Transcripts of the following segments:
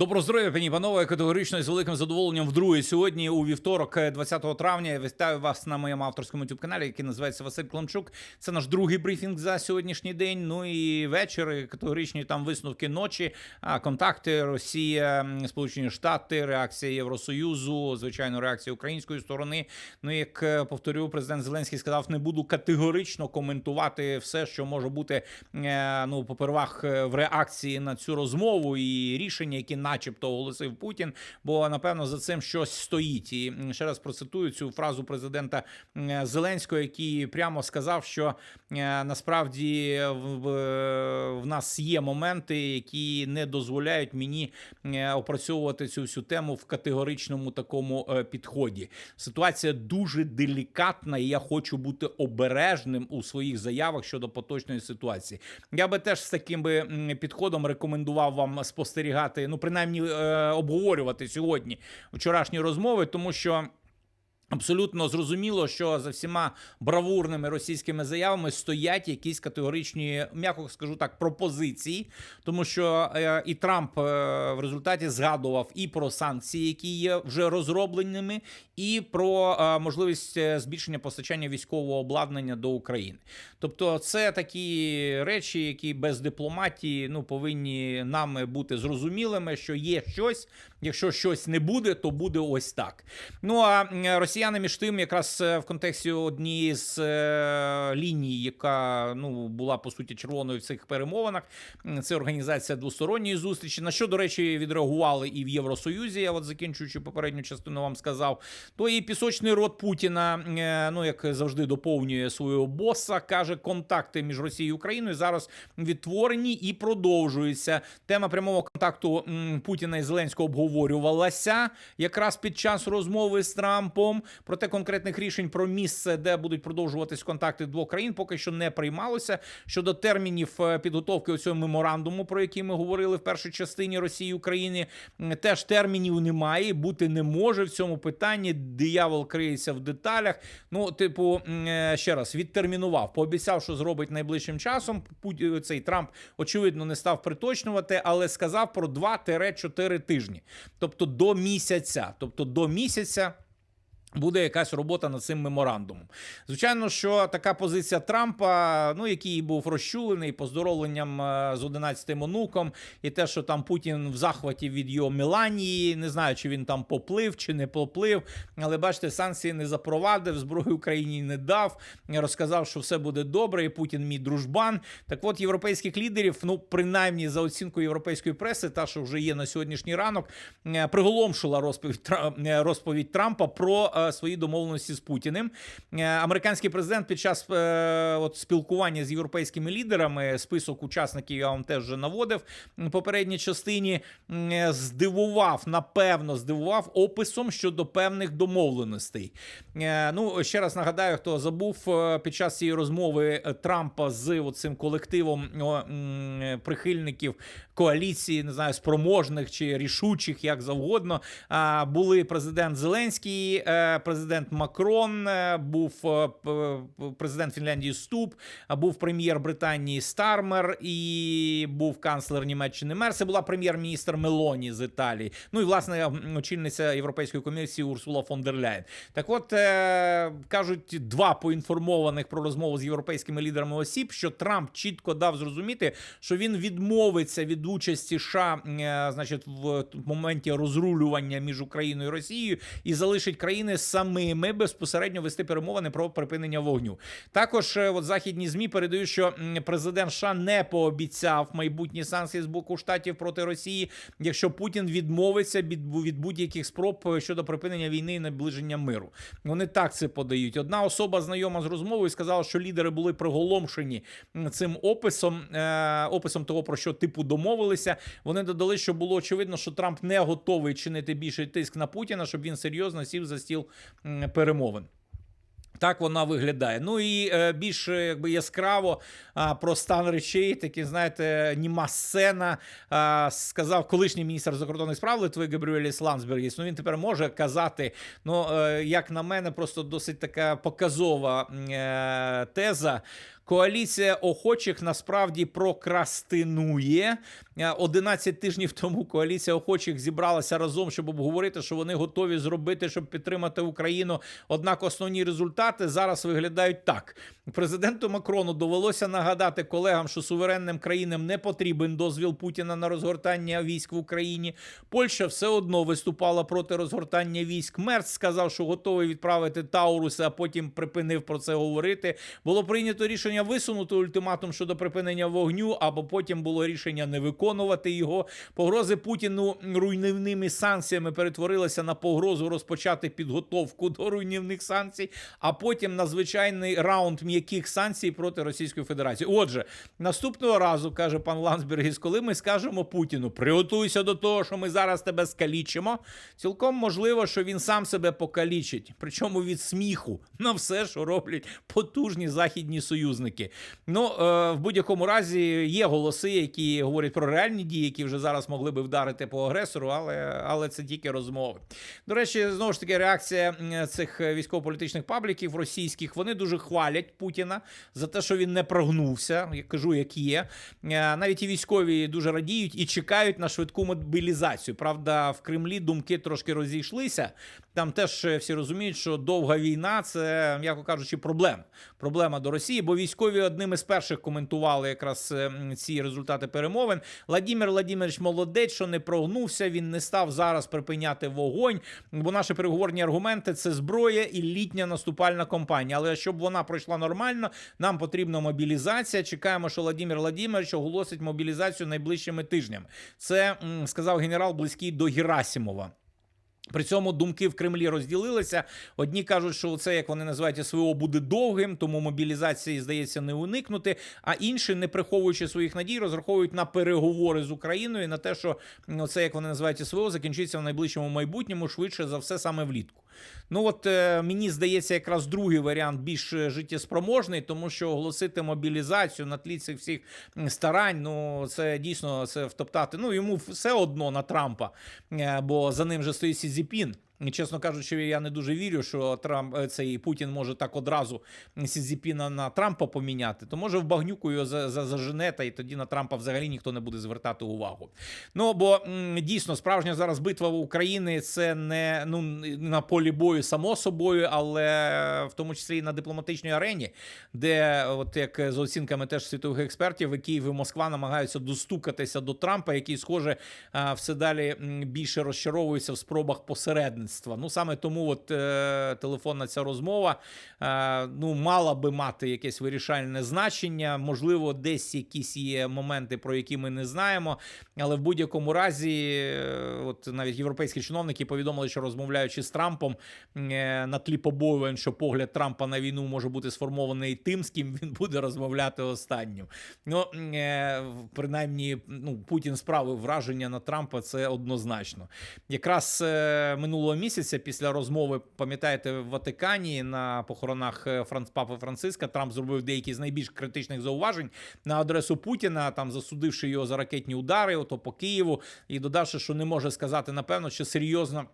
Доброго здоров'я, пані панове. Категорично і з великим задоволенням вдруге сьогодні у вівторок, е, 20 травня. Я вітаю вас на моєму авторському youtube каналі, який називається Василь Климчук. Це наш другий брифінг за сьогоднішній день. Ну і вечір, і категоричні там висновки ночі, контакти Росія, Сполучені Штати, реакція Євросоюзу, звичайно, реакція української сторони. Ну як е, повторю, президент Зеленський сказав, не буду категорично коментувати все, що може бути е, ну попервах е, в реакції на цю розмову і рішення, які, начебто, оголосив Путін. Бо напевно за цим щось стоїть. І ще раз процитую цю фразу президента Зеленського, який прямо сказав, що е, насправді в, в нас є моменти, які не дозволяють мені е, опрацьовувати цю всю тему в категоричному такому е, підході. Ситуація дуже делікатна, і я хочу бути обережним у своїх заявах щодо поточної ситуації. Я би теж з таким би підходом рекомендував вам спостерігати, ну принаймні е, обговорювати сьогодні вчорашні розмови, тому що. Абсолютно зрозуміло, що за всіма бравурними російськими заявами стоять якісь категоричні, м'яко скажу так, пропозиції, тому що е, і Трамп е, в результаті згадував і про санкції, які є вже розробленими, і про е, можливість е, збільшення постачання військового обладнання до України. Тобто, це такі речі, які без дипломатії ну повинні нами бути зрозумілими, що є щось. Якщо щось не буде, то буде ось так. Ну а росіяни між тим, якраз е, в контексті однієї з е, ліній, яка ну була по суті червоною в цих перемовинах, це організація двосторонньої зустрічі. На що, до речі, відреагували і в Євросоюзі. Я от закінчуючи попередню частину, вам сказав. То і пісочний рот Путіна, е, ну як завжди, доповнює свого боса, каже, контакти між Росією і Україною зараз відтворені і продовжуються. Тема прямого контакту Путіна і Зеленського обговорювалася якраз під час розмови з Трампом. Проте конкретних рішень про місце, де будуть продовжуватись контакти двох країн, поки що не приймалося. Щодо термінів е, підготовки цього меморандуму, про який ми говорили в першій частині Росії України, теж термінів немає, бути не може в цьому питанні. Диявол криється в деталях. Ну, типу, е, ще раз відтермінував, пообіцяв, що зробить найближчим часом. Цей Трамп очевидно не став приточнювати, але сказав про 2-4 тижні, тобто до місяця. Тобто до місяця. Буде якась робота над цим меморандумом. Звичайно, що така позиція Трампа, ну який був розчулений поздоровленням е, з 11-тим онуком, і те, що там Путін в захваті від його Меланії, не знаю, чи він там поплив чи не поплив. Але бачите, санкції не запровадив, зброю Україні не дав. Розказав, що все буде добре, і Путін мій дружбан. Так от європейських лідерів, ну принаймні за оцінкою європейської преси, та що вже є на сьогоднішній ранок, е, приголомшила розповідь е, розповідь Трампа про е, свої домовленості з Путіним. Е, Американський президент під час е, от спілкування з європейськими лідерами, список учасників я вам теж вже наводив в попередній частині, здивував, напевно, здивував описом щодо певних домовленостей. Ну, ще раз нагадаю, хто забув під час цієї розмови Трампа з цим колективом прихильників коаліції, не знаю, спроможних чи рішучих, як завгодно. Були президент Зеленський, е, президент Макрон, е, був е, президент Фінляндії Ступ, був прем'єр Британії Стармер і був канцлер Німеччини Мерс. Це була прем'єр-міністр Мелоні з Італії. Ну і власне очільниця Європейської комісії Урсула фон дер Ляєн. Так, от кажуть два поінформованих про розмову з європейськими лідерами осіб, що Трамп чітко дав зрозуміти, що він відмовиться від участі США, е, значить, в моменті розрулювання між Україною і Росією і залишить країни самими безпосередньо вести перемовини про припинення вогню. Також е, от західні змі передають, що президент США не пообіцяв майбутні санкції з боку штатів проти Росії, якщо Путін відмовиться від, будь-яких спроб е, щодо припинення війни і наближення миру. Вони так це подають. Одна особа знайома з розмовою сказала, що лідери були приголомшені цим описом, описом того, про що типу домовилися. Вони додали, що було очевидно, що Трамп не готовий чинити більший тиск на Путіна, щоб він серйозно сів за стіл перемовин. Так вона виглядає. Ну і е, більш е, якби яскраво а, про стан речей, такі, знаєте, німа сцена. А, сказав колишній міністр закордонних справ Литви Габріеліс Ландсбергіс. Ну він тепер може казати. Ну, е, як на мене, просто досить така показова е, теза. Коаліція охочих насправді прокрастинує. Е, 11 тижнів тому коаліція охочих зібралася разом, щоб обговорити, що вони готові зробити, щоб підтримати Україну. Однак основні результати зараз виглядають так: президенту Макрону довелося нагадати колегам, що суверенним країнам не потрібен дозвіл Путіна на розгортання військ в Україні. Польща все одно виступала проти розгортання військ. Мерц сказав, що готовий відправити Тауруси, а потім припинив про це говорити. Було прийнято рішення висунути ультиматум щодо припинення вогню, або потім було рішення не виконувати його. Погрози Путіну руйнівними санкціями перетворилися на погрозу розпочати підготовку до руйнівних санкцій, а потім на звичайний раунд м'яких санкцій проти Російської Федерації. Отже, наступного разу каже пан Лансбергіс, коли ми скажемо Путіну, приготуйся до того, що ми зараз тебе скалічимо. Цілком можливо, що він сам себе покалічить, причому від сміху на все, що роблять потужні західні союзники. Ну е, в будь-якому разі є голоси, які говорять про реальні дії, які вже зараз могли би вдарити по агресору, але, але це тільки розмови. До речі, знову ж таки, реакція цих військово-політичних пабліків російських вони дуже хвалять Путіна за те, що він не прогнувся. Я кажу, як є. Е, Навіть і військові дуже радіють і чекають на швидку мобілізацію. Правда, в Кремлі думки трошки розійшлися. Там теж е, всі розуміють, що довга війна це, м'яко кажучи, проблема. Проблема до Росії, бо військові одним із перших коментували якраз е, ці результати перемовин. Владимир Владимирович молодець, що не прогнувся. Він не став зараз припиняти вогонь. Бо наші переговорні аргументи це зброя і літня наступальна кампанія. Але щоб вона пройшла нормально, нам потрібна мобілізація. Чекаємо, що Владимир Владимирович оголосить мобілізацію найближчими тижнями. Це сказав генерал близький до Герасимова. При цьому думки в Кремлі розділилися. Одні кажуть, що це, як вони називають СВО, буде довгим, тому мобілізації, здається, не уникнути. А інші, не приховуючи своїх надій, розраховують на переговори з Україною, на те, що ну, це, як вони називають СВО, закінчиться в найближчому майбутньому, швидше за все, саме влітку. Ну от е, мені здається, якраз другий варіант більш е, життєспроможний, тому що оголосити мобілізацію на тлі цих всіх старань, ну це дійсно це втоптати. Ну йому все одно на Трампа, е, бо за ним же стоїть Сі Цзіпін. І, чесно кажучи, я не дуже вірю, що Трамп е, цей Путін може так одразу Сі Цзіпіна на Трампа поміняти. То може в багнюку його за- за- та і тоді на Трампа взагалі ніхто не буде звертати увагу. Ну бо дійсно справжня зараз битва в Україні це не ну на полі бою само собою, але в тому числі і на дипломатичній арені, де, от як з оцінками теж світових експертів, Київ і Москва намагаються достукатися до Трампа, який, схоже, все далі більше розчаровується в спробах посередництва. Ну саме тому, от е, телефонна ця розмова е, ну мала би мати якесь вирішальне значення. Можливо, десь якісь є моменти, про які ми не знаємо. Але в будь-якому разі, е, от навіть європейські чиновники повідомили, що розмовляючи з Трампом е, на тлі побоювань, що погляд Трампа на війну може бути сформований тим, з ким він буде розмовляти останнім. Ну е, принаймні, ну Путін справив враження на Трампа. Це однозначно. Якраз е, минулого місяця, після розмови, пам'ятаєте, в Ватикані на похоронах е, Франц Папи Франциска Трамп зробив деякі з найбільш критичних зауважень на адресу Путіна, там засудивши його за ракетні удари, ото по Києву, і додавши, що не може сказати напевно, що серйозно.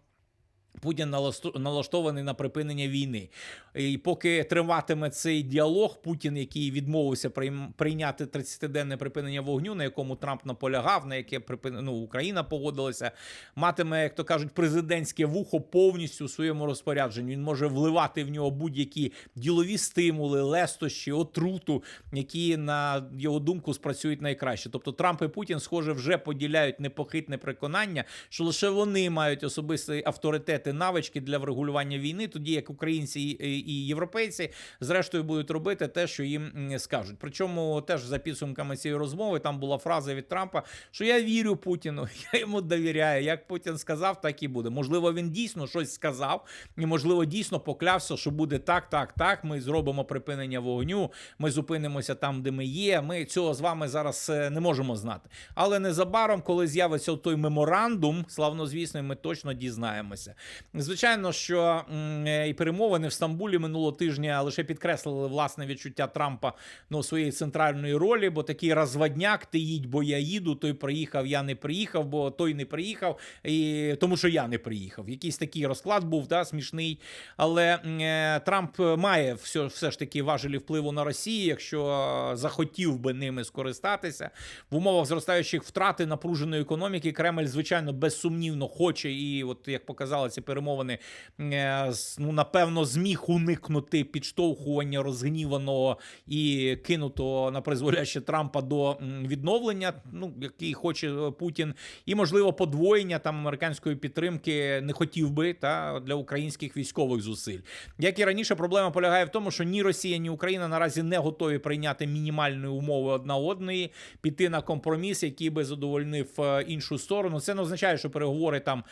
Путін налаштований на припинення війни. І поки триватиме цей діалог, Путін, який відмовився прийняти 30-денне припинення вогню, на якому Трамп наполягав, на яке припин... ну, Україна погодилася, матиме, як то кажуть, президентське вухо повністю у своєму розпорядженні. Він може вливати в нього будь-які ділові стимули, лестощі, отруту, які на його думку спрацюють найкраще. Тобто Трамп і Путін, схоже, вже поділяють непохитне переконання, що лише вони мають особистий авторитет і навички для врегулювання війни, тоді як українці і, європейці зрештою будуть робити те, що їм скажуть. Причому теж за підсумками цієї розмови там була фраза від Трампа, що я вірю Путіну, я йому довіряю. Як Путін сказав, так і буде. Можливо, він дійсно щось сказав, і можливо, дійсно поклявся, що буде так, так, так. Ми зробимо припинення вогню, ми зупинимося там, де ми є. Ми цього з вами зараз е, не можемо знати. Але незабаром, коли з'явиться той меморандум, славнозвісний, ми точно дізнаємося. Звичайно, що е, і перемовини в Стамбулі минулого тижня лише підкреслили власне відчуття Трампа ну, своєї центральної ролі, бо такий розводняк, ти їдь, бо я їду, той приїхав, я не приїхав, бо той не приїхав, і тому що я не приїхав. Якийсь такий розклад був да, смішний. Але е, Трамп має все, все ж таки важелі впливу на Росію, якщо е, захотів би ними скористатися. В умовах зростаючих втрат і напруженої економіки Кремль, звичайно, безсумнівно хоче, і от як показали ці перемовини, е, ну напевно, зміг уникнути підштовхування розгніваного і кинутого на призволяще Трампа до відновлення, ну який хоче е, Путін, і можливо подвоєння там американської підтримки не хотів би та для українських військових зусиль. Як і раніше, проблема полягає в тому, що ні Росія, ні Україна наразі не готові прийняти мінімальні умови одна одної, піти на компроміс, який би задовольнив е, іншу сторону. Це не означає, що переговори там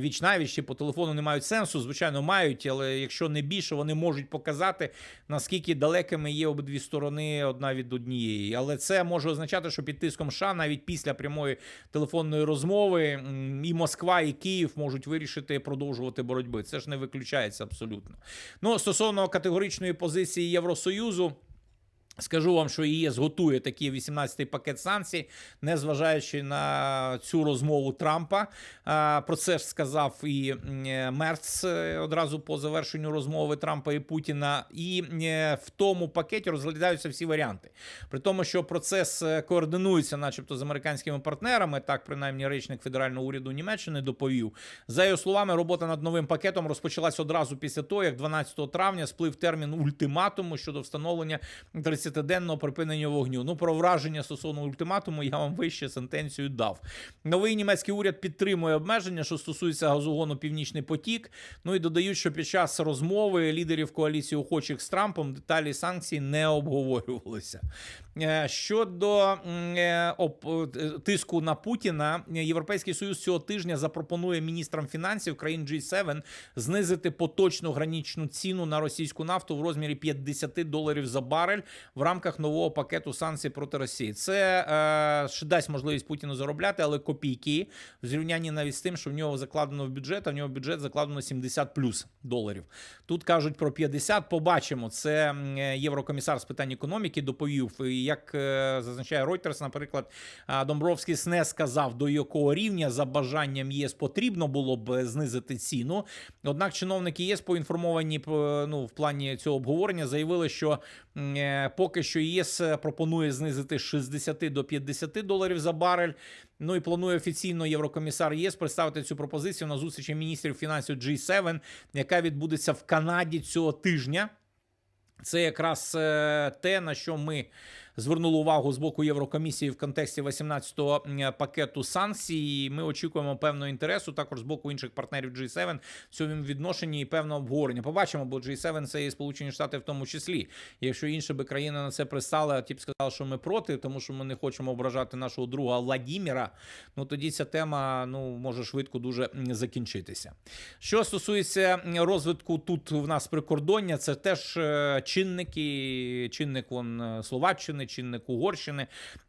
віч навіч чи по телефону не мають сенсу. Звичайно, мають, але якщо не більше, вони можуть показати наскільки далекими є обидві сторони одна від однієї. Але це може означати, що під тиском США навіть після прямої телефонної розмови і Москва, і Київ можуть вирішити продовжувати боротьби. Це ж не виключається абсолютно. Ну стосовно категоричної позиції Євросоюзу. Скажу вам, що ЄС готує такий 18-й пакет санкцій, незважаючи на цю розмову Трампа. Про це ж сказав і Мерц е, одразу по завершенню розмови Трампа і Путіна. І е, в тому пакеті розглядаються всі варіанти. При тому, що процес е, координується, начебто, з американськими партнерами. Так, принаймні, речник федерального уряду Німеччини доповів. За його словами, робота над новим пакетом розпочалась одразу після того, як 12 травня сплив термін ультиматуму щодо встановлення 30-денного припинення вогню. Ну, про враження стосовно ультиматуму я вам вище сентенцію дав. Новий німецький уряд підтримує обмеження, що стосується газогону Північний потік. Ну і додають, що під час розмови лідерів коаліції охочих з Трампом деталі санкцій не обговорювалися. Е, Щодо е, е, тиску на Путіна, Європейський Союз цього тижня запропонує міністрам фінансів країн G7 знизити поточну гранічну ціну на російську нафту в розмірі 50 доларів за барель в рамках нового пакету санкцій проти Росії. Це е, ще дасть можливість Путіну заробляти, але копійки в зрівнянні навіть з тим, що в нього закладено в бюджет, а в нього бюджет закладено 70 плюс доларів. Тут кажуть про 50, Побачимо. Це е, єврокомісар з питань економіки доповів. Як е, зазначає Reuters, наприклад, Домбровський не сказав, до якого рівня за бажанням ЄС потрібно було б знизити ціну. Однак чиновники ЄС поінформовані ну, в плані цього обговорення заявили, що е, поки що ЄС пропонує знизити з 60 до 50 доларів за барель. Ну і планує офіційно єврокомісар ЄС представити цю пропозицію на зустрічі міністрів фінансів G7, яка відбудеться в Канаді цього тижня. Це якраз е, те, на що ми звернули увагу з боку Єврокомісії в контексті 18-го пакету санкцій. Ми очікуємо певного інтересу також з боку інших партнерів G7 в цьому відношенні і певного обговорення. Побачимо, бо G7 це і Сполучені Штати в тому числі. Якщо інші би країни на це пристали, а ті б сказали, що ми проти, тому що ми не хочемо ображати нашого друга Владіміра, ну тоді ця тема ну може швидко дуже закінчитися. Що стосується розвитку тут в нас прикордоння, це теж е, чинники, чинник вон е, Словаччини, чинник Угорщини.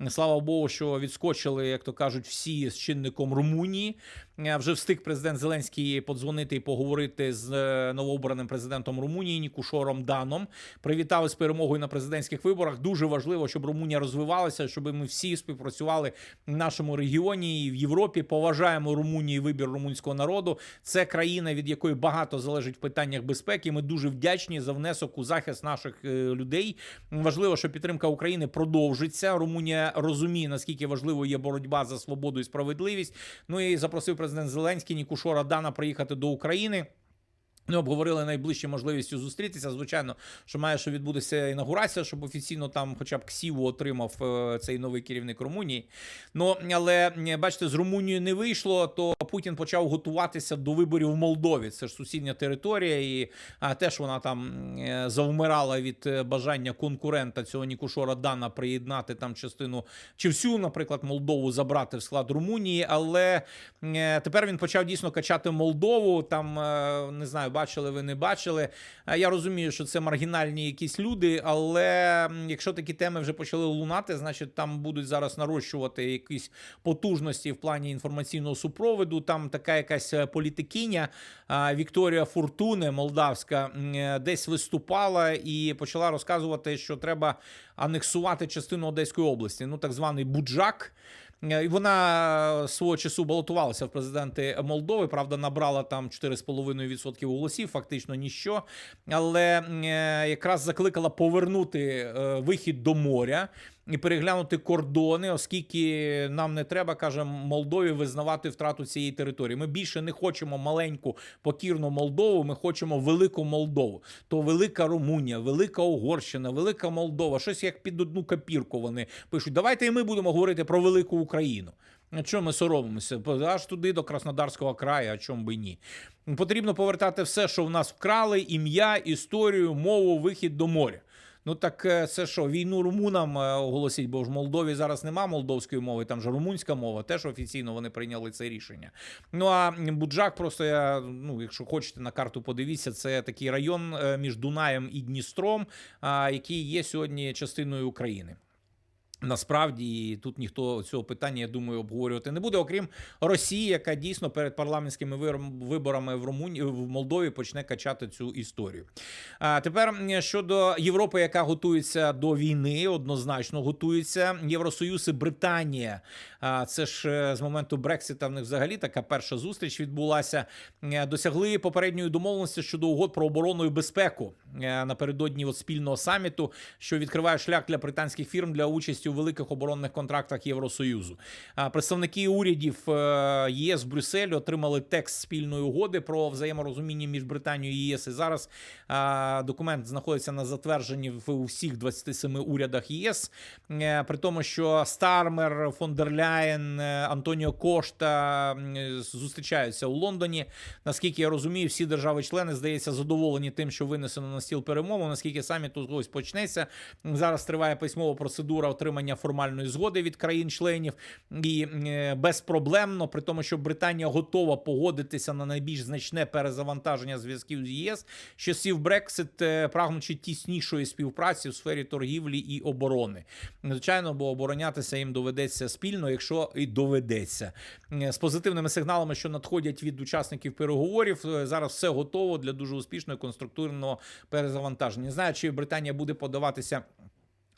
Слава Богу, що відскочили, як то кажуть, всі з чинником Румунії. Е, Вже встиг президент Зеленський подзвонити і поговорити з е, новообраним президентом Румунії Нікушором Даном. Привітали з перемогою на президентських виборах. Дуже важливо, щоб Румунія розвивалася, щоб ми всі співпрацювали в нашому регіоні і в Європі. Поважаємо Румунію вибір румунського народу. Це країна, від якої багато залежить в питаннях безпеки. Ми дуже вдячні за внесок у захист наших е, людей. Важливо, що підтримка України продовжиться. Румунія розуміє наскільки важливою є боротьба за свободу і справедливість. Ну і запросив президент Зеленський Нікушора Дана приїхати до України. Ми обговорили найближчі можливістю зустрітися. Звичайно, що має що відбутися інаугурація, щоб офіційно там, хоча б ксіву отримав е, цей новий керівник Румунії. Ну але бачите, з Румунією не вийшло. То Путін почав готуватися до виборів в Молдові. Це ж сусідня територія, і а, теж вона там е, завмирала від е, бажання конкурента цього Нікушора Дана приєднати там частину чи всю, наприклад, Молдову забрати в склад Румунії. Але тепер він почав дійсно качати Молдову. Там не знаю бачили, ви не бачили. Е, Я розумію, що це маргінальні якісь люди, але якщо такі теми вже почали лунати, значить там будуть зараз нарощувати якісь потужності в плані інформаційного супроводу. Там така якась е, політикиня Вікторія Фуртуне, молдавська, е, десь виступала і почала розказувати, що треба анексувати частину Одеської області, ну так званий Буджак. Е, вона свого часу балотувалася в президенти Молдови. Правда, набрала там 4,5% голосів, фактично ніщо. Але е, якраз закликала повернути е, вихід до моря і переглянути кордони, оскільки нам не треба, каже Молдові, визнавати втрату цієї території. Ми більше не хочемо маленьку покірну Молдову. Ми хочемо велику Молдову. То велика Румунія, велика Угорщина, велика Молдова. Щось як під одну копірку вони пишуть. Давайте і ми будемо говорити про велику Україну. Чому ми соромимося? Аж туди до Краснодарського краю, а чому би ні? Потрібно повертати все, що в нас вкрали: ім'я, історію, мову, вихід до моря. Ну так е, це що, війну румунам оголосить, оголосіть, бо ж в Молдові зараз нема молдовської мови, там же румунська мова, теж офіційно вони прийняли це рішення. Ну а Буджак, просто я, ну, якщо хочете на карту подивіться, це такий район е, між Дунаєм і Дністром, який є сьогодні частиною України. Насправді тут ніхто цього питання, я думаю, обговорювати не буде, окрім Росії, яка дійсно перед парламентськими виборами в Румунії в Молдові почне качати цю історію. А тепер щодо Європи, яка готується до війни, однозначно готується Євросоюз і Британія. А це ж е, з моменту Брексита в них взагалі така перша зустріч відбулася. Е, Досягли попередньої домовленості щодо угод про оборону і безпеку е, напередодні от спільного саміту, що відкриває шлях для британських фірм для участі у великих оборонних контрактах Євросоюзу. Представники урядів е, ЄС в Брюсселі отримали текст спільної угоди про взаєморозуміння між Британією і ЄС. І зараз документ знаходиться на затвердженні в усіх 27 урядах ЄС. Е, При тому, що Стармер, фон дер Ляєн, е, Антоніо Кошта зустрічаються у Лондоні. Наскільки я розумію, всі держави-члени здається задоволені тим, що винесено на стіл перемовин. Наскільки саміт тут ось почнеться. Зараз триває письмова процедура отримання формальної згоди від країн-членів і е, безпроблемно, при тому, що Британія готова погодитися на найбільш значне перезавантаження зв'язків з ЄС, з часів Брексит, е, прагнучи тіснішої співпраці в сфері торгівлі і оборони. Звичайно, бо оборонятися їм доведеться спільно, якщо і доведеться. Е, З позитивними сигналами, що надходять від учасників переговорів, зараз все готово для дуже успішного конструктивного перезавантаження. Не знаю, чи Британія буде подаватися.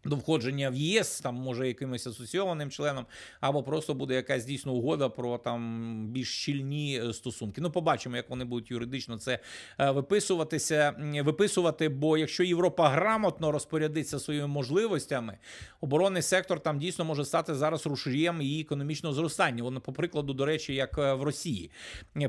До входження в ЄС, там може якимось асоційованим членом, або просто буде якась дійсно угода про там більш щільні е, стосунки. Ну, побачимо, як вони будуть юридично це е, виписуватися, виписувати. Бо якщо Європа грамотно розпорядиться своїми можливостями, оборонний сектор там дійсно може стати зараз рушієм її економічного зростання. Воно, по прикладу, до речі, як е, в Росії.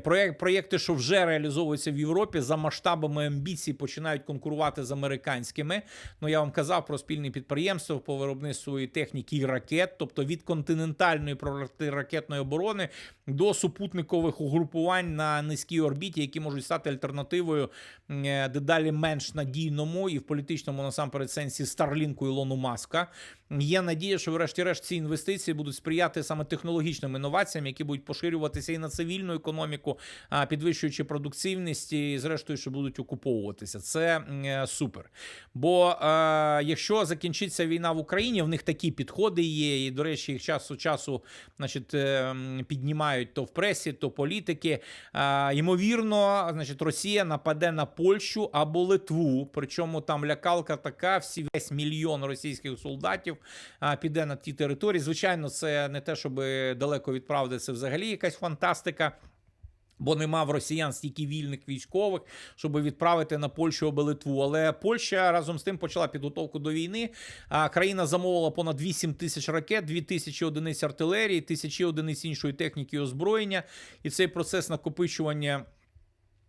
Проєкт, проєкти, що вже реалізовуються в Європі, за масштабами амбіцій починають конкурувати з американськими. Ну я вам казав про спільні підприємства по виробництву техніки і ракет, тобто від континентальної протиракетної оборони до супутникових угрупувань на низькій орбіті, які можуть стати альтернативою е, дедалі менш надійному і в політичному насамперед сенсі Старлінку Ілону Маска. Є надія, що, врешті-решт, ці інвестиції будуть сприяти саме технологічним інноваціям, які будуть поширюватися і на цивільну економіку, підвищуючи продуктивність, і зрештою, що будуть окуповуватися. Це е, супер. Бо е, якщо закінчиться війна в Україні, в них такі підходи є. І, до речі, їх час від часу значить, е, піднімають то в пресі, то політики. Е, ймовірно, значить, Росія нападе на Польщу або Литву. Причому там лякалка така, всі весь мільйон російських солдатів піде на ті території. Звичайно, це не те, щоб далеко від правди, це взагалі якась фантастика. Бо нема в росіян стільки вільних військових, щоб відправити на Польщу або Литву. Але Польща разом з тим почала підготовку до війни. А країна замовила понад 8 тисяч ракет, 2 тисячі одиниць артилерії, тисячі одиниць іншої техніки і озброєння. І цей процес накопичування.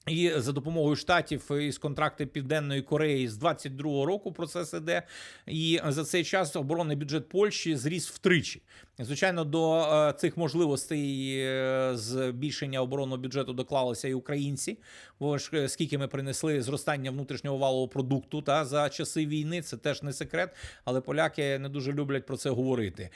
І за допомогою штатів із контракти Південної Кореї з 22-го року процес іде. І за цей час оборонний бюджет Польщі зріс втричі. Звичайно, до е, цих можливостей е, збільшення оборонного бюджету доклалися і українці. Бо ж е, скільки ми принесли зростання внутрішнього валового продукту та за часи війни, це теж не секрет, але поляки не дуже люблять про це говорити.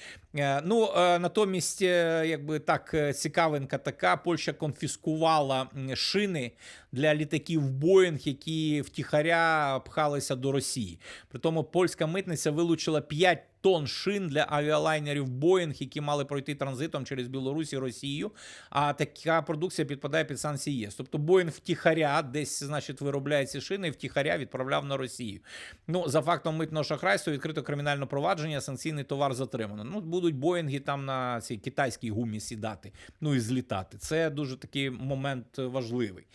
Ну натомість, якби так, цікавинка така, Польща конфіскувала шини для літаків Боїнг, які втіхаря пхалися до Росії. Притому польська митниця вилучила 5 тонн шин для авіалайнерів Боїнг, які мали пройти транзитом через Білорусь і Росію. А така продукція підпадає під санкції ЄС. Тобто Боїнг втіхаря десь, значить, виробляє ці шини і втіхаря відправляв на Росію. Ну, за фактом митного шахрайства відкрито кримінальне провадження, санкційний товар затримано. Ну, будуть Боїнги там на цій китайській гумі сідати, ну і злітати. Це дуже такий момент важливий.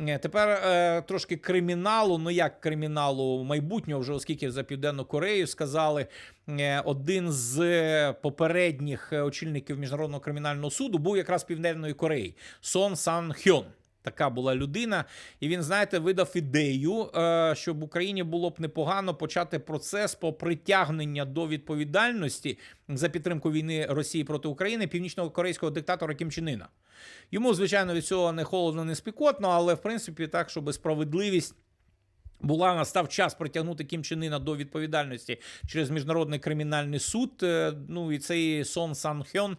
Е, Тепер е, трошки криміналу. Ну як криміналу майбутнього, вже оскільки за Південну Корею сказали. Е, Один з попередніх е, очільників міжнародного кримінального суду був якраз Південної Кореї Сон Сан Хьон. Така була людина, і він, знаєте, видав ідею, е, щоб Україні було б непогано почати процес по притягнення до відповідальності за підтримку війни Росії проти України північного корейського диктатора Кім Чен Іна. Йому, звичайно, від цього не холодно, не спекотно, але в принципі так, щоб справедливість. Була настав час притягнути Кім Чен Іна до відповідальності через міжнародний кримінальний суд. Е, Ну і цей Сон Сан Хьон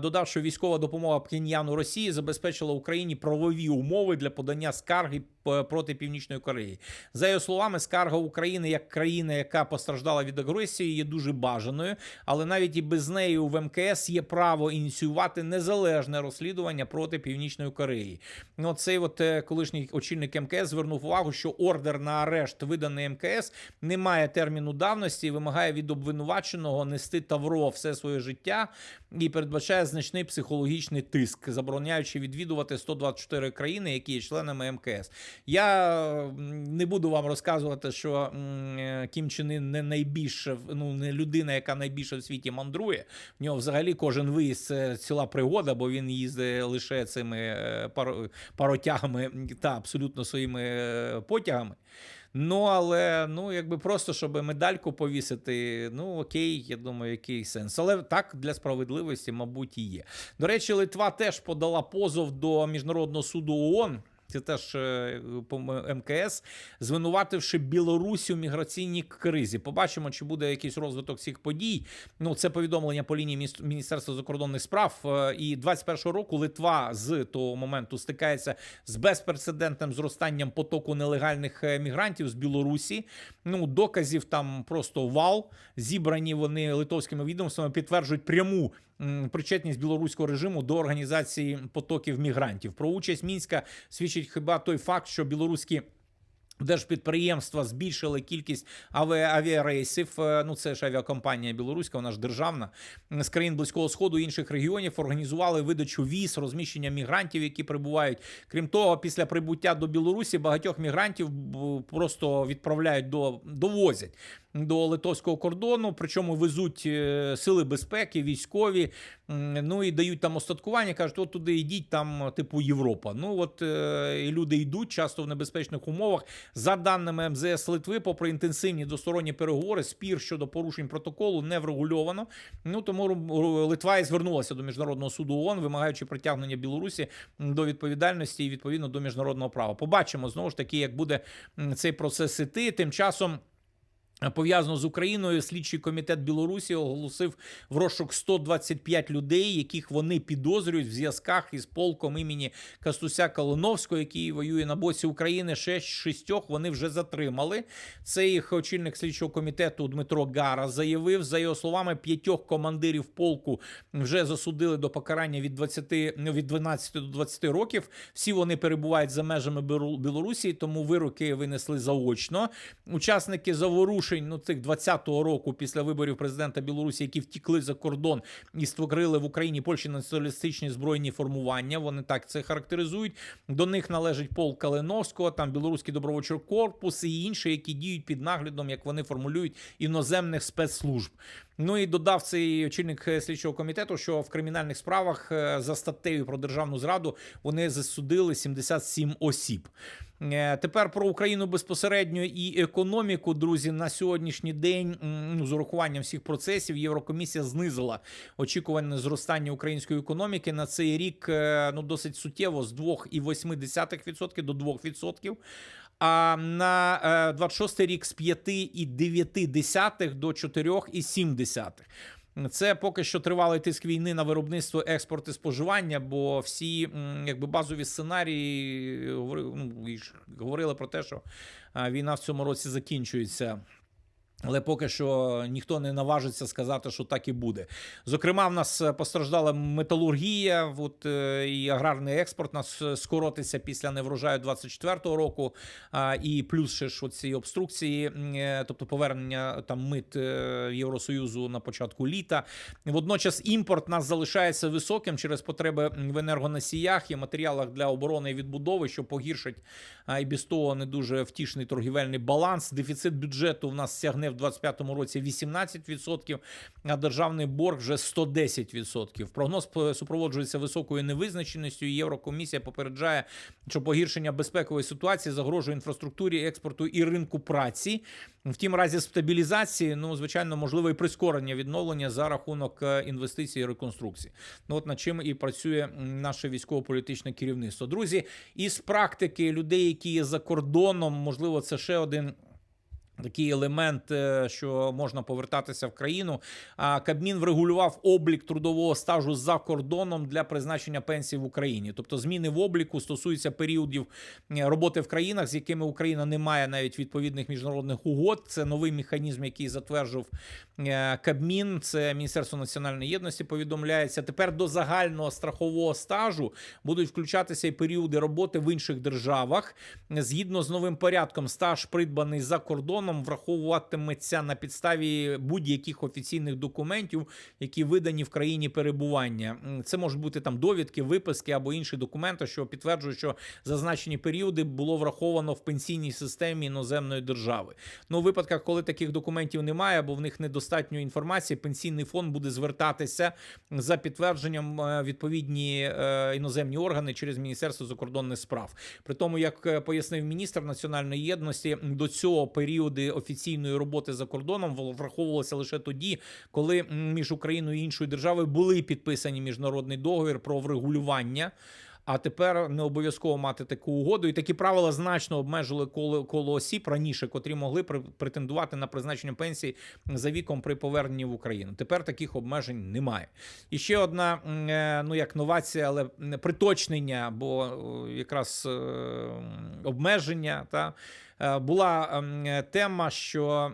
додав, що військова допомога Пхеньяну Росії забезпечила Україні правові умови для подання скарги проти Північної Кореї. За його словами, скарга України як країни, яка постраждала від агресії, є дуже бажаною, але навіть і без неї у МКС є право ініціювати незалежне розслідування проти Північної Кореї. Ну, цей от е, колишній очільник МКС звернув увагу, що ордер на арешт, виданий МКС, не має терміну давності і вимагає від обвинуваченого нести тавро все своє життя і передбачає значний психологічний тиск, забороняючи відвідувати 124 країни, які є членами МКС. Я не буду вам розказувати, що Кім Чен Ін не найбільше ну не людина, яка найбільше в світі мандрує. В нього взагалі кожен виїзд це ціла пригода, бо він їздить лише цими е, паротягами та абсолютно своїми е, потягами. Ну, але ну, якби просто, щоб медальку повісити, ну окей, я думаю, який сенс. Але так для справедливості, мабуть, і є. До речі, Литва теж подала позов до Міжнародного суду ООН. Це теж е, по МКС, звинувативши Білорусь у міграційній кризі. Побачимо, чи буде якийсь розвиток цих подій. Ну, це повідомлення по лінії Мініс- Міністерства закордонних справ. Е, І 21-го року Литва з того моменту стикається з безпрецедентним зростанням потоку нелегальних е, мігрантів з Білорусі. Ну, доказів там просто вал. Зібрані вони литовськими відомствами підтверджують пряму причетність білоруського режиму до організації потоків мігрантів. Про участь мінська свідчить хіба той факт, що білоруські. Держпідприємства збільшили кількість аві- авіарейсів. Е, Ну це ж авіакомпанія білоруська, вона ж державна з країн близького сходу і інших регіонів. Організували видачу віз, розміщення мігрантів, які прибувають. Крім того, після прибуття до Білорусі багатьох мігрантів просто відправляють до довозять до литовського кордону. Причому везуть е, сили безпеки, військові. Ну і дають там остаткування. кажуть, от туди йдіть, там типу Європа. Ну от е, і люди йдуть часто в небезпечних умовах. За даними МЗС Литви, попри інтенсивні двосторонні переговори, спір щодо порушень протоколу не врегульовано. Ну тому Литва і звернулася до міжнародного суду ООН, вимагаючи притягнення Білорусі до відповідальності і відповідно до міжнародного права. Побачимо знову ж таки, як буде цей процес іти. Тим часом. Пов'язано з Україною, слідчий комітет Білорусі оголосив в розшук 125 людей, яких вони підозрюють в зв'язках із полком імені Кастуся Калиновського, який воює на боці України. Ще шістьох вони вже затримали. Це їх очільник слідчого комітету Дмитро Гара заявив. За його словами, п'ятьох командирів полку вже засудили до покарання від 20, ну, від 12 до 20 років. Всі вони перебувають за межами Білору- Білорусі, тому вироки винесли заочно. Учасники заворушень ну цих 20-го року після виборів президента Білорусі, які втікли за кордон і створили в Україні Польщі націоналістичні збройні формування. Вони так це характеризують. До них належить полк Калиновського, там білоруський добровольчий корпус і інші, які діють під наглядом, як вони формулюють іноземних спецслужб. Ну і додав цей очільник е, слідчого комітету, що в кримінальних справах е, за статтею про державну зраду вони засудили 77 осіб. Е, Тепер про Україну безпосередньо і економіку, друзі, на сьогоднішній день ну, з урахуванням всіх процесів Єврокомісія знизила очікуване зростання української економіки на цей рік ну досить суттєво з 2,8% до 2%. А на е, 26 рік з 5,9 до 4,7. Це поки що тривалий тиск війни на виробництво, експорт і споживання, бо всі якби базові сценарії говори- ну, говорили про те, що війна в цьому році закінчується. Але поки що ніхто не наважиться сказати, що так і буде. Зокрема, в нас е, постраждала металургія, от, е, і аграрний експорт нас е, скоротиться після неврожаю 24-го року. І плюс ще ж ці обструкції, тобто повернення там мит Євросоюзу на початку літа. Водночас імпорт нас залишається високим через потреби в енергоносіях і матеріалах для оборони і відбудови, що погіршить і без того не дуже втішний торгівельний баланс. Дефіцит бюджету в нас сягне в 2025 році 18%, а державний борг вже 110%. Прогноз супроводжується високою невизначеністю. Єврокомісія попереджає, що погіршення безпекової ситуації загрожує інфраструктурі, експорту і ринку праці. Втім, разі стабілізації, ну звичайно, можливо і прискорення відновлення за рахунок е, інвестицій і реконструкції. Ну от над чим і працює наше військово-політичне керівництво. Друзі, із практики людей, які є за кордоном, можливо, це ще один. Такий елемент, е, що можна повертатися в країну. А Кабмін врегулював облік трудового стажу за кордоном для призначення пенсій в Україні. Тобто зміни в обліку стосуються періодів е, роботи в країнах, з якими Україна не має навіть відповідних міжнародних угод. Це новий механізм, який затверджував е, Кабмін. Це Міністерство національної єдності повідомляється. Тепер до загального страхового стажу будуть включатися і періоди роботи в інших державах. Згідно з новим порядком, стаж придбаний за кордоном враховуватиметься на підставі будь-яких офіційних документів, які видані в країні перебування. Це можуть бути там довідки, виписки або інші документи, що підтверджують, що зазначені періоди було враховано в пенсійній системі іноземної держави. Ну, у випадках, коли таких документів немає, або в них недостатньо інформації, пенсійний фонд буде звертатися за підтвердженням е, відповідні е, іноземні органи через Міністерство закордонних справ. При тому, як е, пояснив міністр національної єдності, до цього періоди офіційної роботи за кордоном враховувалися лише тоді, коли між Україною і іншою державою були підписані міжнародний договір про врегулювання. А тепер не обов'язково мати таку угоду, і такі правила значно обмежили коло, коло осіб раніше, котрі могли претендувати на призначення пенсії за віком при поверненні в Україну. Тепер таких обмежень немає. І ще одна е, ну як новація, але м, приточнення, бо якраз е, обмеження та е, була ем, е, тема, що.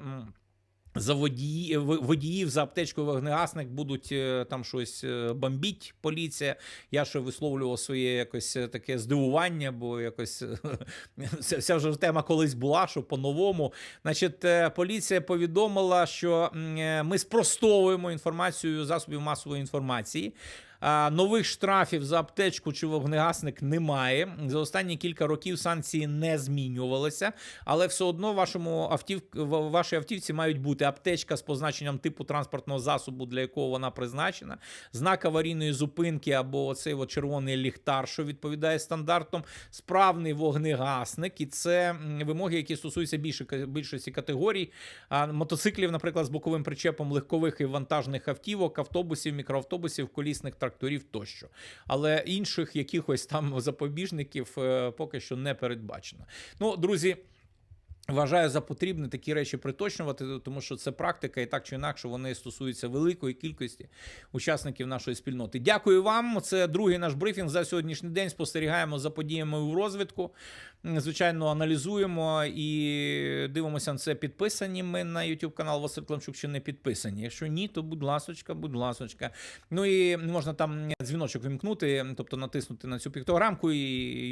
за водії, водіїв за аптечкою вогнегасник будуть е, там щось е, бомбіть поліція. Я ще висловлював своє якось е, таке здивування, бо якось е, вся вже тема колись була, що по-новому. Значить, е, поліція повідомила, що е, ми спростовуємо інформацію засобів масової інформації. Нових штрафів за аптечку чи вогнегасник немає. За останні кілька років санкції не змінювалися, але все одно вашому автів, вашій автівці мають бути аптечка з позначенням типу транспортного засобу, для якого вона призначена, знак аварійної зупинки або оцей от червоний ліхтар, що відповідає стандартам, справний вогнегасник, і це вимоги, які стосуються більше більшості категорій. А, мотоциклів, наприклад, з боковим причепом легкових і вантажних автівок, автобусів, мікроавтобусів, колісних тракторів тощо. Але інших якихось там запобіжників е, поки що не передбачено. Ну, друзі. Вважаю за потрібне такі речі приточнювати, тому що це практика, і так чи інакше вони стосуються великої кількості учасників нашої спільноти. Дякую вам. Це другий наш брифінг за сьогоднішній день. Спостерігаємо за подіями у розвитку. Звичайно, аналізуємо і дивимося на це. Підписані ми на YouTube канал Василь Климчук чи не підписані. Якщо ні, то будь ласочка, будь ласочка. Ну і можна там дзвіночок вимкнути, тобто натиснути на цю піктограмку, і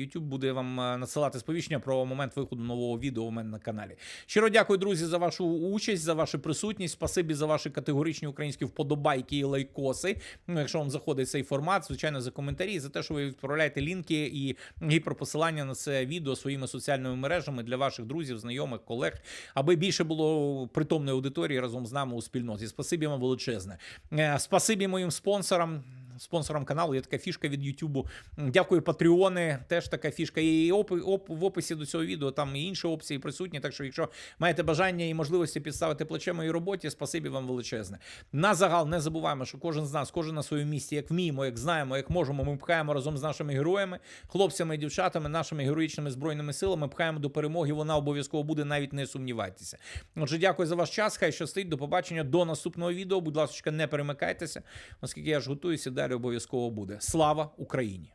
YouTube буде вам е, надсилати сповіщення про момент виходу нового відео у мене на каналі. Щиро дякую, друзі, за вашу участь, за вашу присутність. Спасибі за ваші категоричні українські вподобайки і лайкоси. Ну, якщо вам заходить цей формат, звичайно, за коментарі, за те, що ви відправляєте лінки і гіперпосилання на це відео своїми соціальними мережами для ваших друзів, знайомих, колег, аби більше було притомної аудиторії разом з нами у спільноті. Спасибі вам величезне. Е, Спасибі моїм спонсорам. Спонсорам каналу. Є така фішка від Ютубу. Дякую, Патреони. Теж така фішка. І опи, оп, в описі до цього відео. Там і інші опції присутні. Так що, якщо маєте бажання і можливості підставити плече моїй роботі, спасибі вам величезне. На загал не забуваємо, що кожен з нас, кожен на своєму місці, як вміємо, як знаємо, як можемо, ми пхаємо разом з нашими героями, хлопцями і дівчатами, нашими героїчними збройними силами, пхаємо до перемоги. Вона обов'язково буде, навіть не сумнівайтеся. Отже, дякую за ваш час. Хай щастить. До побачення до наступного відео. Будь ласка, не перемикайтеся, оскільки я ж готуюся, далі обов'язково буде. Слава Україні!